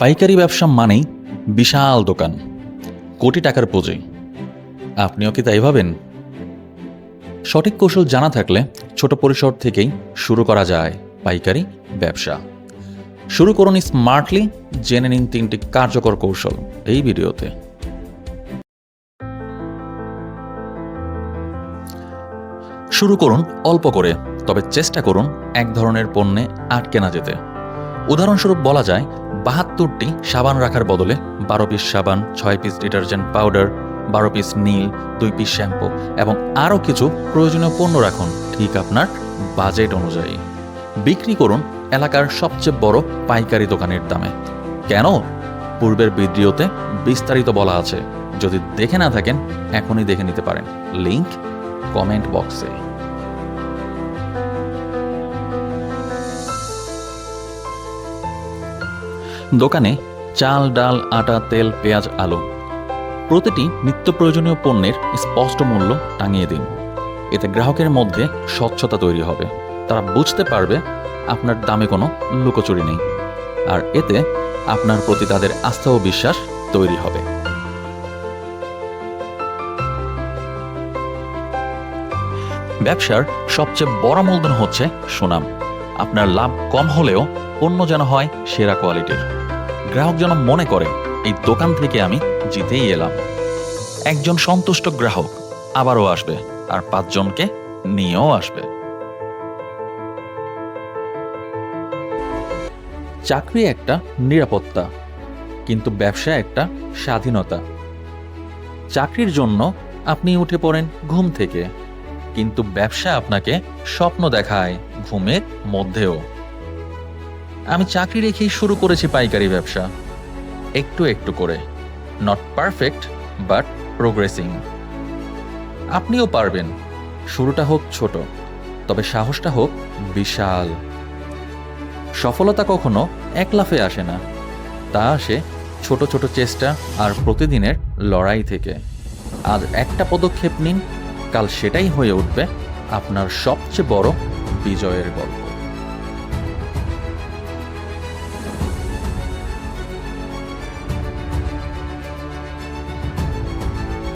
পাইকারি ব্যবসা মানেই বিশাল দোকান, কোটি টাকার পুঁজি। আপনিও কি তাই ভাবেন? সঠিক কৌশল জানা থাকলে ছোট পরিসর থেকেই শুরু করা যায় পাইকারি ব্যবসা। শুরু করুন স্মার্টলি জেনে নিন তিনটি কার্যকর কৌশল এই ভিডিওতে। শুরু করুন অল্প করে, তবে চেষ্টা করুন এক ধরনের পণ্যে আটকে না যেতে। উদাহরণস্বরূপ বলা যায়, বাহাত্তরটি সাবান রাখার বদলে বারো পিস সাবান, ছয় পিস ডিটারজেন্ট পাউডার, বারো পিস নীল, দুই পিস শ্যাম্পু এবং আরও কিছু প্রয়োজনীয় পণ্য রাখুন ঠিক আপনার বাজেট অনুযায়ী। বিক্রি করুন এলাকার সবচেয়ে বড় পাইকারি দোকানের দামে। কেন? পূর্বের ভিডিওতে বিস্তারিত বলা আছে। যদি দেখে না থাকেন, এখনই দেখে নিতে পারেন। লিংক কমেন্ট বক্সে। দোকানে চাল, ডাল, আটা, তেল, পেঁয়াজ, আলু। প্রতিটি নিত্য প্রয়োজনীয় পণ্যের স্পষ্ট মূল্য টাঙিয়ে দিন। এতে গ্রাহকের মধ্যে স্বচ্ছতা তৈরি হবে। তারা বুঝতে পারবে আপনার দামে কোনো লুকোচুরি নেই। আর এতে আপনার প্রতি তাদের আস্থা ও বিশ্বাস তৈরি হবে। ব্যবসার সবচেয়ে বড় মূলধন হচ্ছে সুনাম। আপনার লাভ কম হলেও পণ্য যেন হয় সেরা কোয়ালিটির। গ্রাহক যেন মনে করে, এই দোকান থেকে আমি জিতেই এলাম। একজন সন্তুষ্ট গ্রাহক আবারও আসবে, আর পাঁচজনকে নিয়েও আসবে। চাকরি একটা নিরাপত্তা, কিন্তু ব্যবসা একটা স্বাধীনতা। চাকরির জন্য আপনি উঠে পড়েন ঘুম থেকে, কিন্তু ব্যবসা আপনাকে স্বপ্ন দেখায়। ঘুমের মধ্যেও। আমি চাকরি রেখেই শুরু করেছি পাইকারি ব্যবসা। একটু একটু করে। নট পারফেক্ট বাট প্রোগ্রেসিং আপনিও পারবেন। শুরুটা হোক ছোট, তবে সাহসটা হোক বিশাল। সফলতা কখনো এক লাফে আসে না। তা আসে ছোট ছোট চেষ্টা আর প্রতিদিনের লড়াই থেকে। আজ একটা পদক্ষেপ নিন, কাল সেটাই হয়ে উঠবে আপনার সবচেয়ে বড় বিজয়ের গল্প।